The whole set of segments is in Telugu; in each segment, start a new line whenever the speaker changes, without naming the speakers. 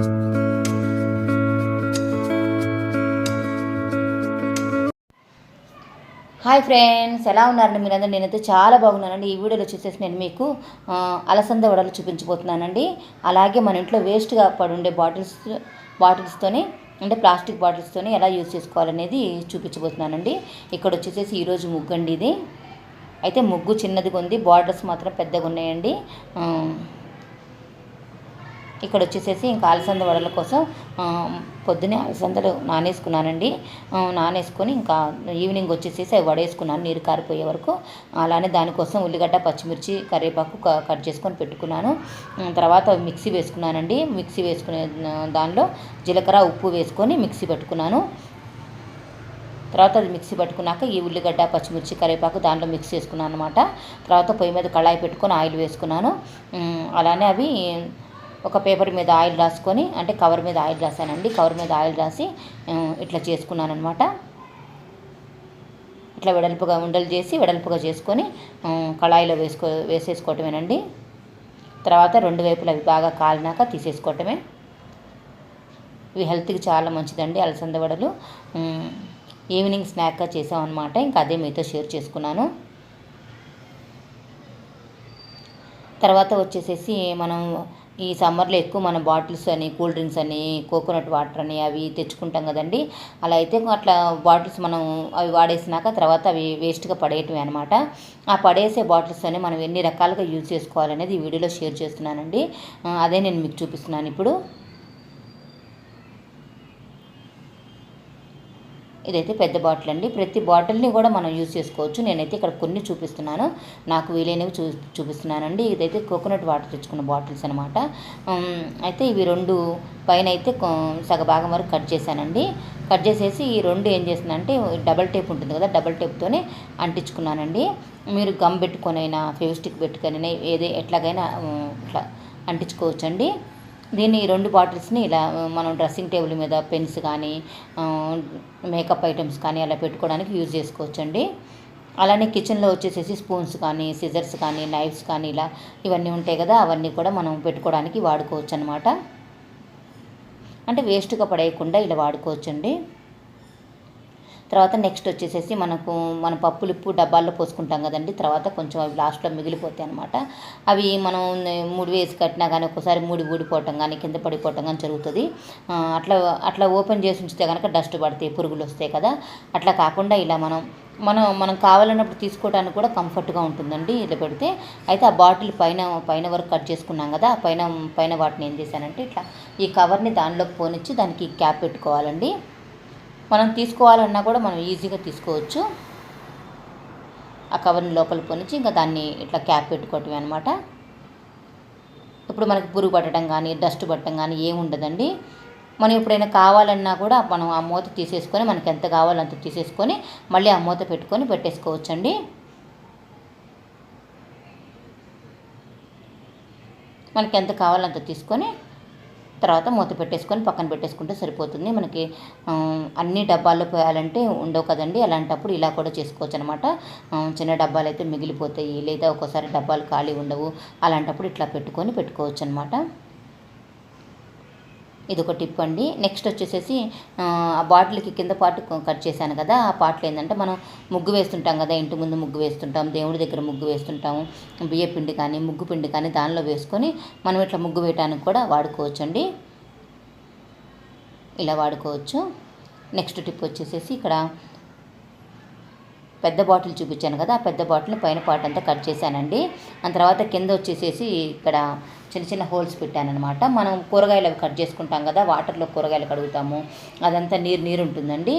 హాయ్ ఫ్రెండ్స్ ఎలా ఉన్నారండి మీరందరూ? నేనైతే చాలా బాగున్నానండి. ఈ వీడియోలో వచ్చేసేసి నేను మీకు అలసంద వడలు చూపించబోతున్నానండి. అలాగే మన ఇంట్లో వేస్ట్గా పడుండే బాటిల్స్ బాటిల్స్తోని అంటే ప్లాస్టిక్ బాటిల్స్తోని ఎలా యూజ్ చేసుకోవాలనేది చూపించబోతున్నానండి. ఇక్కడ వచ్చేసేసి ఈరోజు ముగ్గు అండి ఇది. అయితే ముగ్గు చిన్నదిగా ఉంది బార్డర్స్ మాత్రం పెద్దగా ఉన్నాయండి ఇక్కడ వచ్చేసేసి ఇంకా అలసంద వడల కోసం పొద్దునే అలసందలు నానేసుకున్నానండి. నానేసుకొని ఇంకా ఈవినింగ్ వచ్చేసేసి అవి వడేసుకున్నాను నీరు కారిపోయే వరకు. అలానే దానికోసం ఉల్లిగడ్డ పచ్చిమిర్చి కరివేపాకు క- కట్ చేసుకొని పెట్టుకున్నాను. తర్వాత మిక్సీ వేసుకున్నానండి. మిక్సీ వేసుకునే దానిలో జీలకర్ర ఉప్పు వేసుకొని మిక్సీ పెట్టుకున్నాను. తర్వాత అది మిక్సీ పట్టుకున్నాక ఈ ఉల్లిగడ్డ పచ్చిమిర్చి కరివేపాకు దాంట్లో మిక్స్ చేసుకున్నాను అనమాట తర్వాత పొయ్యి మీద కళాయి పెట్టుకొని ఆయిల్ వేసుకున్నాను. అలానే అవి ఒక పేపర్ మీద ఆయిల్ రాసుకొని అంటే కవర్ మీద ఆయిల్ రాసానండి కవర్ మీద ఆయిల్ రాసి ఇట్లా చేసుకున్నాను అనమాట ఇట్లా వెడల్పుగా ఉండలు చేసి వెడల్పుగా చేసుకొని కళాయిలో వేసుకో వేసేసుకోవటమేనండి. తర్వాత రెండు వైపులు అవి బాగా కాలినాక తీసేసుకోవటమే. ఇవి హెల్త్కి చాలా మంచిదండి అలసంద వడలు. ఈవినింగ్ స్నాక్గా చేసామన్నమాట. ఇంకా అదే మీతో షేర్ చేసుకున్నాను. తర్వాత వచ్చేసేసి మనం ఈ సమ్మర్లో ఎక్కువ మన బాటిల్స్ అని కూల్ డ్రింక్స్ అని కోకోనట్ వాటర్ అని అవి తెచ్చుకుంటాం కదండి. అలా అయితే అట్లా బాటిల్స్ మనం అవి వాడేసినాక తర్వాత అవి వేస్ట్గా పడేయటమే అనమాట ఆ పడేసే బాటిల్స్ అని మనం ఎన్ని రకాలుగా యూజ్ చేసుకోవాలనేది ఈ వీడియోలో షేర్ చేస్తున్నానండి. అదే నేను మీకు చూపిస్తున్నాను ఇప్పుడు. ఇదైతే పెద్ద బాటిల్ అండి. ప్రతి బాటిల్ని కూడా మనం యూజ్ చేసుకోవచ్చు. నేనైతే ఇక్కడ కొన్ని చూపిస్తున్నాను. నాకు వీలైనవి చూ చూపిస్తున్నానండి. ఇదైతే కోకోనట్ వాటర్ తెచ్చుకున్న బాటిల్స్ అనమాట అయితే ఇవి రెండు పైన అయితే సగభాగం వరకు కట్ చేశానండి. కట్ చేసేసి ఈ రెండు ఏం చేసిందంటే డబల్ టేప్ ఉంటుంది కదా డబల్ టేప్తోనే అంటించుకున్నానండి. మీరు గమ్ పెట్టుకొనైనా ఫెవిస్టిక్ పెట్టుకొనైనా ఏదే ఎట్లాగైనా ఇట్లా అంటించుకోవచ్చండి. దీన్ని రెండు బాటిల్స్ని ఇలా మనం డ్రెస్సింగ్ టేబుల్ మీద పెన్స్ కానీ మేకప్ ఐటమ్స్ కానీ అలా పెట్టుకోవడానికి యూజ్ చేసుకోవచ్చండి. అలానే కిచెన్లో వచ్చేసేసి స్పూన్స్ కానీ సిజర్స్ కానీ నైఫ్స్ కానీ ఇలా ఇవన్నీ ఉంటాయి కదా అవన్నీ కూడా మనం పెట్టుకోవడానికి వాడుకోవచ్చు అనమాట అంటే వేస్ట్గా పడేయకుండా ఇలా వాడుకోవచ్చండి. తర్వాత నెక్స్ట్ వచ్చేసేసి మనకు మన పప్పులు ఉప్పు డబ్బాల్లో పోసుకుంటాం కదండి. తర్వాత కొంచెం అవి లాస్ట్లో మిగిలిపోతాయి అనమాట అవి మనం మూడు వేసి కట్టినా కానీ ఒక్కోసారి మూడి ఊడిపోవటం కానీ కింద పడిపోవటం కానీ జరుగుతుంది. అట్లా అట్లా ఓపెన్ చేసి ఉంచితే కనుక డస్ట్ పడతాయి పురుగులు వస్తాయి కదా. అట్లా కాకుండా ఇలా మనం మనం మనం కావాలన్నప్పుడు తీసుకోవడానికి కూడా కంఫర్ట్గా ఉంటుందండి ఇలా పెడితే. అయితే ఆ బాటిల్ పైన పైన వరకు కట్ చేసుకున్నాం కదా పైన పైన వాటిని ఏం చేశానంటే ఇట్లా ఈ కవర్ని దానిలోకి పోనిచ్చి దానికి క్యాప్ పెట్టుకోవాలండి. మనం తీసుకోవాలన్నా కూడా మనం ఈజీగా తీసుకోవచ్చు. ఆ కవర్ని లోపల పొనిచి ఇంకా దాన్ని ఇట్లా క్యాప్ పెట్టుకోవటమే అనమాట ఇప్పుడు మనకి పురుగు పట్టడం కానీ డస్ట్ పట్టడం కానీ ఏముండదండి. మనం ఎప్పుడైనా కావాలన్నా కూడా మనం ఆ మూత తీసేసుకొని మనకి ఎంత కావాలో అంత తీసేసుకొని మళ్ళీ ఆ మూత పెట్టుకొని పెట్టేసుకోవచ్చండి. మనకి ఎంత కావాలో అంత తీసుకొని తర్వాత మూత పెట్టేసుకొని పక్కన పెట్టేసుకుంటే సరిపోతుంది. మనకి అన్ని డబ్బాల్లో పోయాలంటే ఉండవు కదండి. అలాంటప్పుడు ఇలా కూడా చేసుకోవచ్చు అనమాట చిన్న డబ్బాలు అయితే మిగిలిపోతాయి. లేదా ఒక్కోసారి డబ్బాలు ఖాళీ ఉండవు. అలాంటప్పుడు ఇట్లా పెట్టుకొని పెట్టుకోవచ్చు అనమాట ఇది ఒక టిప్ అండి. నెక్స్ట్ వచ్చేసేసి ఆ బాటిల్కి కింద పార్ట్ కట్ చేశాను కదా ఆ పార్ట్లో ఏంటంటే మనం ముగ్గు వేస్తుంటాం కదా ఇంటి ముందు ముగ్గు వేస్తుంటాం దేవుడి దగ్గర ముగ్గు వేస్తుంటాము బియ్య పిండి కానీ ముగ్గు పిండి కానీ దానిలో వేసుకొని మనం ఇట్లా ముగ్గు వేయడానికి కూడా వాడుకోవచ్చు అండి ఇలా వాడుకోవచ్చు. నెక్స్ట్ టిప్ వచ్చేసేసి ఇక్కడ పెద్ద బాటిల్ చూపించాను కదా ఆ పెద్ద బాటిల్ని పైన పార్ట్ అంతా కట్ చేశానండి. ఆ తర్వాత కింద వచ్చేసేసి ఇక్కడ చిన్న చిన్న హోల్స్ పెట్టానమాట మనం కూరగాయలు అవి కట్ చేసుకుంటాం కదా వాటర్లో కూరగాయలు కడుగుతాము. అదంతా నీరు నీరు ఉంటుందండి.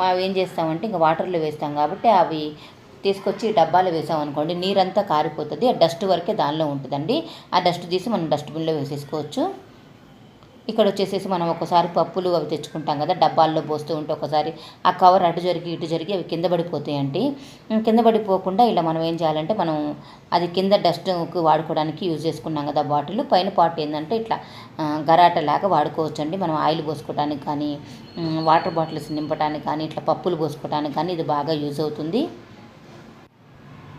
మనం ఏం చేస్తామంటే ఇంకా వాటర్లో వేస్తాం కాబట్టి అవి తీసుకొచ్చి డబ్బాలో వేసాం అనుకోండి నీరంతా కారిపోతుంది. ఆ డస్ట్ వరకే దానిలో ఉంటుందండి. ఆ డస్ట్ తీసి మనం డస్ట్బిన్లో వేసేసుకోవచ్చు. ఇక్కడ వచ్చేసేసి మనం ఒకసారి పప్పులు అవి తెచ్చుకుంటాం కదా డబ్బాల్లో పోస్తూ ఉంటే ఒకసారి ఆ కవర్ అటు జరిగి ఇటు జరిగి అవి కింద పడిపోతాయండి కింద పడిపోకుండా ఇలా మనం ఏం చేయాలంటే మనం అది కింద డస్ట్కి వాడుకోవడానికి యూజ్ చేసుకున్నాం కదా బాటిల్. పైన పార్ట్ ఏంటంటే ఇట్లా గరాటలాగా వాడుకోవచ్చు అండి మనం ఆయిల్ పోసుకోవడానికి కానీ వాటర్ బాటిల్స్ నింపడానికి కానీ ఇట్లా పప్పులు పోసుకోవడానికి కానీ ఇది బాగా యూజ్ అవుతుంది.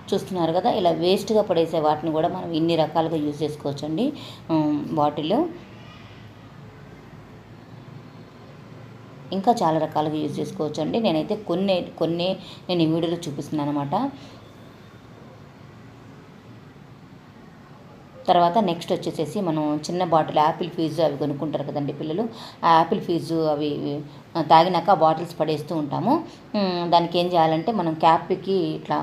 చూస్తున్నారు కదా ఇలా వేస్ట్గా పడేసే వాటిని కూడా మనం ఇన్ని రకాలుగా యూజ్ చేసుకోవచ్చండి ఉమ్, బాటిల్. ఇంకా చాలా రకాలుగా యూజ్ చేసుకోవచ్చు అండి నేనైతే కొన్ని కొన్ని నేను ఈ వీడియోలో చూపిస్తున్నాను అనమాట తర్వాత నెక్స్ట్ వచ్చేసేసి మనం చిన్న బాటిల్ యాపిల్ ఫీజు అవి కొనుక్కుంటారు కదండి పిల్లలు. ఆ యాపిల్ ఫీజు అవి తాగినాక బాటిల్స్ పడేస్తూ ఉంటాము. దానికి ఏం చేయాలంటే మనం క్యాప్కి ఇట్లా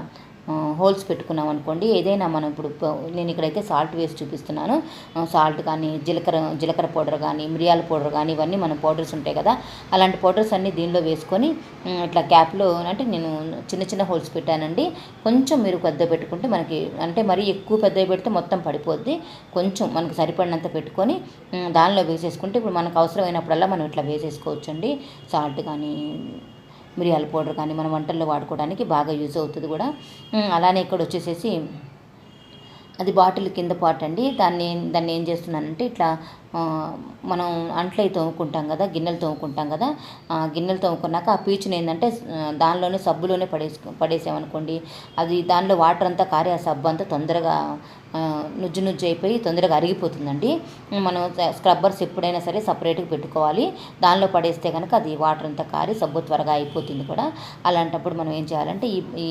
హోల్స్ పెట్టుకున్నాం అనుకోండి. ఏదైనా మనం ఇప్పుడు నేను ఇక్కడైతే సాల్ట్ వేసి చూపిస్తున్నాను. సాల్ట్ కానీ జీలకర్ర జీలకర్ర పౌడర్ కానీ మిరియాల పౌడర్ కానీ ఇవన్నీ మన పౌడర్స్ ఉంటాయి కదా. అలాంటి పౌడర్స్ అన్నీ దీనిలో వేసుకొని ఇట్లా క్యాప్లో అంటే నేను చిన్న చిన్న హోల్స్ పెట్టానండి. కొంచెం మీరు పెద్ద పెట్టుకుంటే మనకి అంటే మరీ ఎక్కువ పెద్ద పెడితే మొత్తం పడిపోద్ది. కొంచెం మనకు సరిపడినంత పెట్టుకొని దానిలో వేసేసుకుంటే ఇప్పుడు మనకు అవసరమైనప్పుడల్లా మనం ఇట్లా వేసేసుకోవచ్చండి. సాల్ట్ కానీ మిరియాల పౌడర్ కానీ మన వంటల్లో వాడుకోవడానికి బాగా యూజ్ అవుతుంది కూడా. అలానే ఇక్కడ వచ్చేసేసి అది బాటిల్ కింద పాట్ అండి దాన్ని దాన్ని ఏం చేస్తున్నానంటే ఇట్లా మనం అంట్లు తోముకుంటాం కదా గిన్నెలు తోముకుంటాం కదా గిన్నెలు తోముకున్నాక ఆ పీచుని ఏంటంటే దానిలోనే సబ్బులోనే పడేసు పడేసామనుకోండి అది దానిలో వాటర్ అంతా కారి ఆ సబ్బు అంతా తొందరగా నుజ్జు నుజ్జు అయిపోయి తొందరగా అరిగిపోతుందండి. మనం స్క్రబ్బర్స్ ఎప్పుడైనా సరే సపరేట్గా పెట్టుకోవాలి. దానిలో పడేస్తే కనుక అది వాటర్ అంతా కారి సబ్బు త్వరగా అయిపోతుంది కూడా. అలాంటప్పుడు మనం ఏం చేయాలంటే ఈ ఈ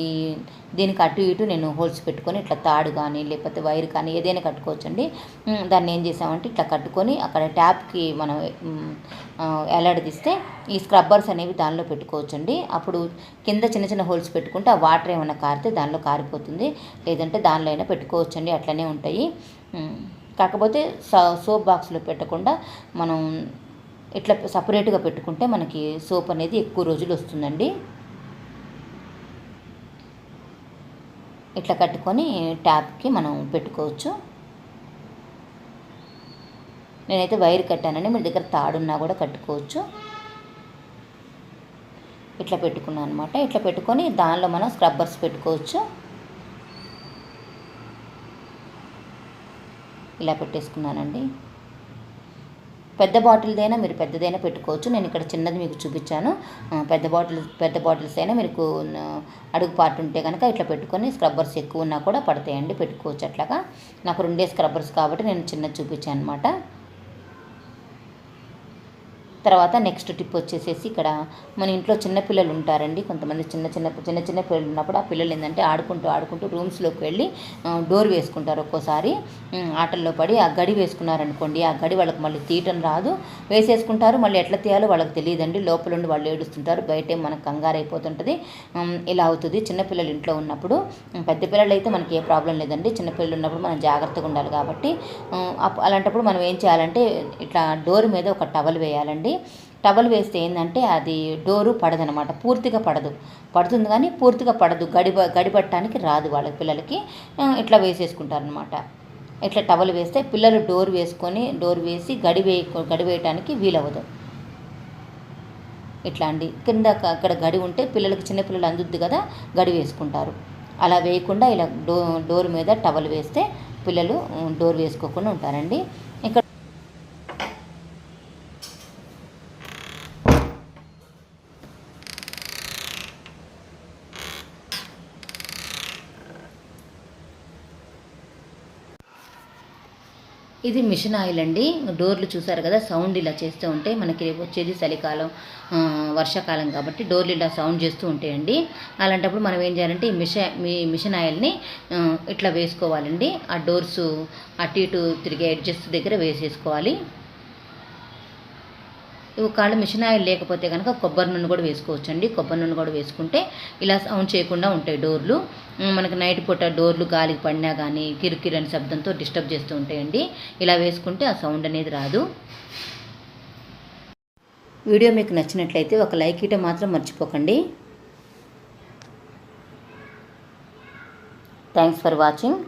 దీనికి అటు ఇటు నేను హోల్స్ పెట్టుకొని ఇట్లా తాడు కానీ లేకపోతే వైర్ కానీ ఏదైనా కట్టుకోవచ్చండి. దాన్ని ఏం చేసామంటే ఇట్లా కట్టుకొని అక్కడ ట్యాప్కి మనం ఎలాడదీస్తే ఈ స్క్రబ్బర్స్ అనేవి దానిలో పెట్టుకోవచ్చండి. అప్పుడు కింద చిన్న చిన్న హోల్స్ పెట్టుకుంటే ఆ వాటర్ ఏమైనా కారితే దానిలో కారిపోతుంది. లేదంటే దానిలో అయినా పెట్టుకోవచ్చండి అట్లనే ఉంటాయి. కాకపోతే సోప్ బాక్స్లో పెట్టకుండా మనం ఇట్లా సపరేట్గా పెట్టుకుంటే మనకి సోప్ అనేది ఎక్కువ రోజులు వస్తుందండి. ఇట్లా కట్టుకొని ట్యాప్కి మనం పెట్టుకోవచ్చు. నేనైతే వైర్ కట్టానండి మీ దగ్గర తాడున్నా కూడా కట్టుకోవచ్చు. ఇట్లా పెట్టుకున్నాను అనమాట ఇట్లా పెట్టుకొని దానిలో మనం స్క్రబ్బర్స్ పెట్టుకోవచ్చు. ఇలా పెట్టేసుకున్నానండి. పెద్ద బాటిల్దైనా మీరు పెద్దదైనా పెట్టుకోవచ్చు. నేను ఇక్కడ చిన్నది మీకు చూపించాను. పెద్ద బాటిల్ పెద్ద బాటిల్స్ అయినా మీకు అడుగు పాటు ఉంటే కనుక ఇట్లా పెట్టుకొని స్క్రబ్బర్స్ ఎక్కువ ఉన్నా కూడా పడతాయండి పెట్టుకోవచ్చు అట్లాగా. నాకు రెండే స్క్రబ్బర్స్ కాబట్టి నేను చిన్నది చూపించాను అనమాట తర్వాత నెక్స్ట్ టిప్ వచ్చేసేసి ఇక్కడ మన ఇంట్లో చిన్నపిల్లలు ఉంటారండి. కొంతమంది చిన్న చిన్న చిన్న చిన్న పిల్లలు ఉన్నప్పుడు ఆ పిల్లలు ఏంటంటే ఆడుకుంటూ ఆడుకుంటూ రూమ్స్లోకి వెళ్ళి డోర్ వేసుకుంటారు ఒక్కోసారి. ఆటల్లో పడి ఆ గడి వేసుకున్నారనుకోండి ఆ గడి వాళ్ళకి మళ్ళీ తీయటం రాదు. వేసేసుకుంటారు మళ్ళీ ఎట్లా తీయాలో వాళ్ళకి తెలియదండి. లోపల ఉండి వాళ్ళు ఏడుస్తుంటారు బయటే మనకు కంగారు అయిపోతుంటుంది. ఇలా అవుతుంది. చిన్నపిల్లలు ఇంట్లో ఉన్నప్పుడు పెద్ద పిల్లలు అయితే మనకి ఏ ప్రాబ్లం లేదండి. చిన్నపిల్లలు ఉన్నప్పుడు మనం జాగ్రత్తగా ఉండాలి కాబట్టి అలాంటప్పుడు మనం ఏం చేయాలంటే ఇట్లా డోర్ మీద ఒక టవల్ వేయాలండి. టవల్ వేస్తే ఏంటంటే అది డోరు పడదనమాట. పూర్తిగా పడదు. పడుతుంది కానీ పూర్తిగా పడదు. గడిబ గడిపట్టడానికి రాదు వాళ్ళ పిల్లలకి. ఇట్లా వేసేసుకుంటారనమాట. ఇట్లా టవల్ వేస్తే పిల్లలు డోర్ వేసుకొని డోర్ వేసి గడి గడివేయటానికి గడి వేయటానికి వీలవ్వదు. ఇట్లా అండి. కింద అక్కడ గడి ఉంటే పిల్లలకి చిన్నపిల్లలు అందుద్ది కదా గడి వేసుకుంటారు. అలా వేయకుండా ఇలా డో డోర్ మీద టవల్ వేస్తే పిల్లలు డోర్ వేసుకోకుండా ఉంటారండి. ఇక్కడ ఇది మిషన్ ఆయిల్ అండి. డోర్లు చూసారు కదా సౌండ్ ఇలా చేస్తూ ఉంటే మనకి వచ్చేది చలికాలం వర్షాకాలం కాబట్టి డోర్లు ఇలా సౌండ్ చేస్తూ ఉంటాయండి. అలాంటప్పుడు మనం ఏం చేయాలంటే ఈ మిషన్ మీ మిషన్ ఆయిల్ని ఇట్లా వేసుకోవాలండి. ఆ డోర్స్ అటు ఇటు తిరిగే అడ్జస్ట్ దగ్గర వేసేసుకోవాలి. ఒకవేళ మిషన్ ఆయిల్ లేకపోతే కనుక కొబ్బరి నూనె కూడా వేసుకోవచ్చు అండి కొబ్బరి నూనె కూడా వేసుకుంటే ఇలా సౌండ్ చేయకుండా ఉంటాయి డోర్లు. మనకు నైట్ పూట డోర్లు గాలికి పడినా కానీ కిరుకిరని శబ్దంతో డిస్టర్బ్ చేస్తూ ఉంటాయండి. ఇలా వేసుకుంటే ఆ సౌండ్ అనేది రాదు. వీడియో మీకు నచ్చినట్లయితే ఒక లైక్ ఇవ్వటం మాత్రం మర్చిపోకండి. Thanks for watching